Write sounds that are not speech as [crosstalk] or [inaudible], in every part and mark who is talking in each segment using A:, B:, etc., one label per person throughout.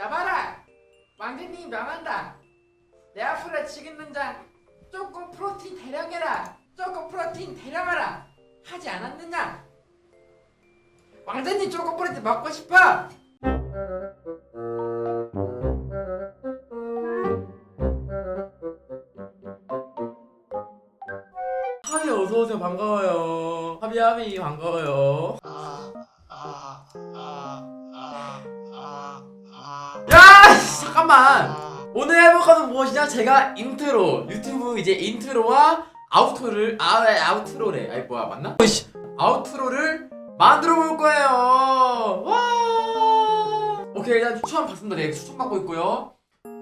A: 야봐라! 왕자님이 명한다. 내 앞으로 지금 당장 조금 프로틴 대령해라. 조금 프로틴 대령하라. 하지 않았느냐? 왕자님 조금 프로틴 먹고 싶어?
B: 하비 어서 오세요. 반가워요. 하비 하비 반가워요. 잠깐만. 오늘 해볼 거는 무엇이냐? 제가 인트로 유튜브 이제 인트로와 아우트로를 아 네, 아우트로래. 아이 뭐야 맞나? 씨, 아우트로를 만들어 볼 거예요. 와. 오케이 일단 추천 받습니다. 네 추천 받고 있고요.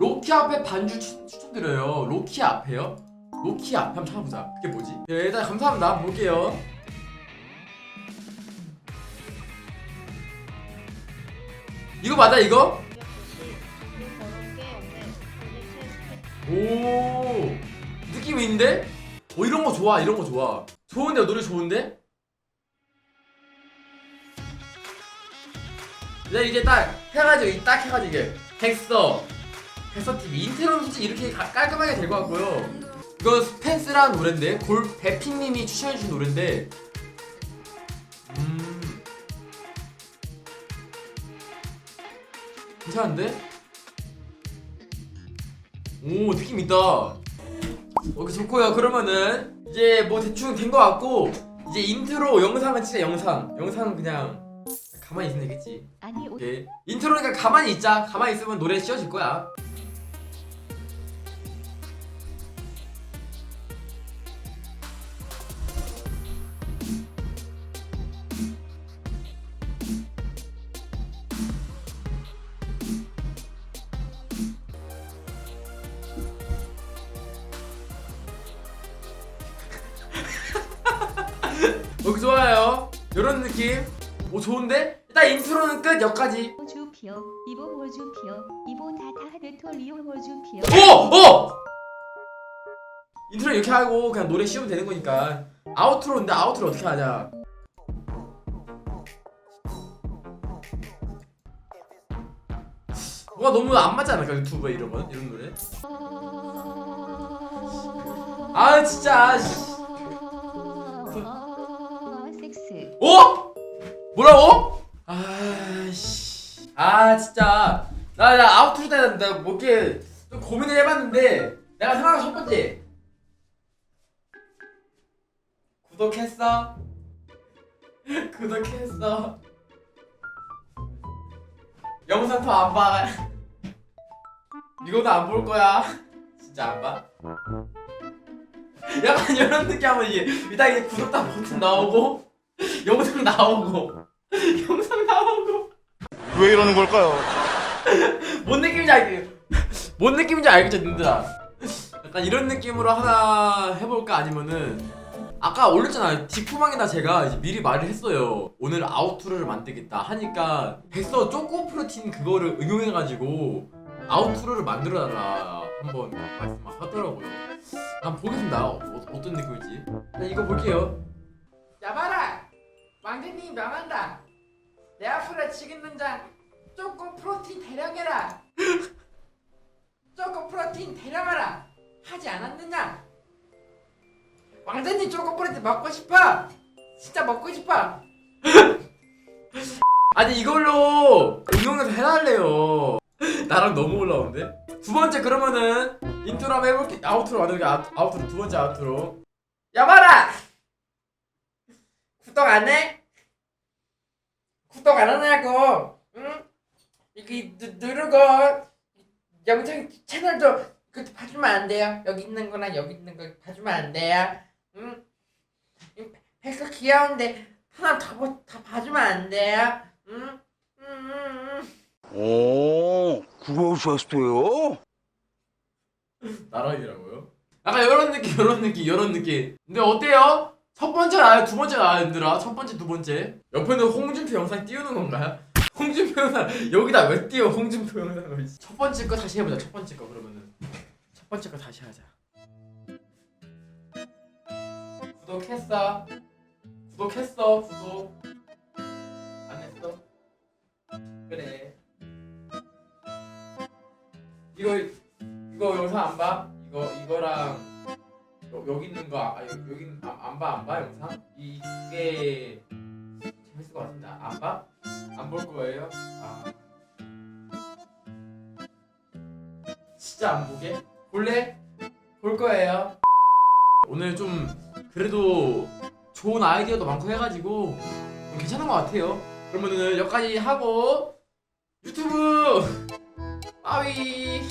B: 로키 앞에 반주 추, 추천드려요. 로키 앞에요? 로키 앞에 한번 찾아보자. 그게 뭐지? 네, 일단 감사합니다. 볼게요. 이거 맞아 이거? 오. 느낌 있는데? 어 이런 거 좋아 이런 거 좋아. 좋은데 노래 좋은데? 내가 이제 딱 해가지고 이딱 해가지고 이게 했어. 했어 TV 인트로는 솔직히 이렇게 가- 깔끔하게 될 것 같고요. 이거 스펜스라는 노래인데 골 배핑님이 추천해주신 노래인데. 음. 괜찮은데? 오 느낌 있다. 오케이 좋고요. 그러면은 이제 뭐 대충 된것 같고 이제 인트로 영상은 진짜 영상. 영상은 그냥 가만히 있으면 되겠지.
C: 아니 오
B: 오케이. 인트로니까 가만히 있자. 가만히 있으면 노래 씌워질 거야 여기 좋아요 이런 느낌 오 좋은데? 일단 인트로는 끝 여기까지
C: 호주피어 이보 호주피어 이보 다타하드토 리오 호주피어
B: 오! 오! 인트로 이렇게 하고 그냥 노래 씌우면 되는 거니까 아우트로인데 아우트로 어떻게 하냐 뭐가 너무 안 맞지 않을까 유튜브에 이런 건 이런 노래 아 진짜 씨. 어? 뭐라고? 아씨 아 진짜 나 나 아우트로 때는 내가 뭐 이렇게 좀 고민을 해봤는데 내가 생각한 첫 번째 구독했어? [laughs] 구독했어 영상 더 안 봐. [laughs] 이거도 안 볼 거야. [laughs] 진짜 안 봐? 약간 이런 느낌 하면 이게 이따 이게 구독자 버튼 나오고 영상 나오고. [laughs] 영상 나오고.
D: 왜 이러는 걸까요?
B: 뭔 느낌인지 알겠 [laughs] 뭔 느낌인지 알겠죠 님들아? 약간 이런 느낌으로 하나 해볼까? 아니면은 아까 올렸잖아요. 뒷후방에다 제가 이제 미리 말을 했어요. 오늘 아우트로를 만들겠다 하니까 백서 초코프로틴 그거를 응용해가지고 아우트로를 만들어달라 한번 말씀하더라고요. 한번 보겠습니다. 어, 어떤 느낌일지. 일단 이거 볼게요.
A: 야봐라 왕자님이 명한다. 내 앞으로 지금 당장 조금 프로틴 대령해라. 조금 프로틴 대령하라. 하지 않았느냐? 왕자님 조금 프로틴 먹고 싶어? 진짜 먹고 싶어?
B: 아니 이걸로 응용해서 해달래요. 나랑 너무 올라오는데? 두 번째 그러면은 인트로 한번 해볼게. 아우트로 만들게. 아우, 아우트로. 두 번째 아우트로.
A: 야봐라! 구독 안 해? 구독 안 하냐고 응? 여기 누, 누르고 영상 채널도 그 봐주면 안 돼요 여기 있는 거나 여기 있는 거 봐주면 안 돼요 응? 백서 귀여운데 하나 더, 보- 더 봐주면 안 돼요 응? 응, 응, 응.
D: 오, 그러셨어요?
B: 나랑이라고요? 약간 이런 느낌 이런 느낌 이런 느낌 근데 어때요? 첫 번째 나아요 두 번째 나아요 얘들아 첫 번째 두 번째 옆에는 홍준표 영상 띄우는 건가요? 홍준표 영상 여기다 왜 띄워 홍준표 영상을 첫 번째 거 다시 해보자 첫 번째 거 그러면은. 첫 번째 거 다시 하자. 구독했어? 구독했어? 구독? 안 했어? 그래. 이거 이거 영상 안 봐? 이거 이거랑 여, 여기 있는 거 아, 여기 여기 안봐 안 봐 영상? 이게 재밌을 것 같은데 안 봐? 안 볼 거예요? 아 진짜 안 보게? 볼래? 볼 거예요. 오늘 좀 그래도 좋은 아이디어도 많고 해가지고 괜찮은 것 같아요. 그러면은 여기까지 하고 유튜브 빠위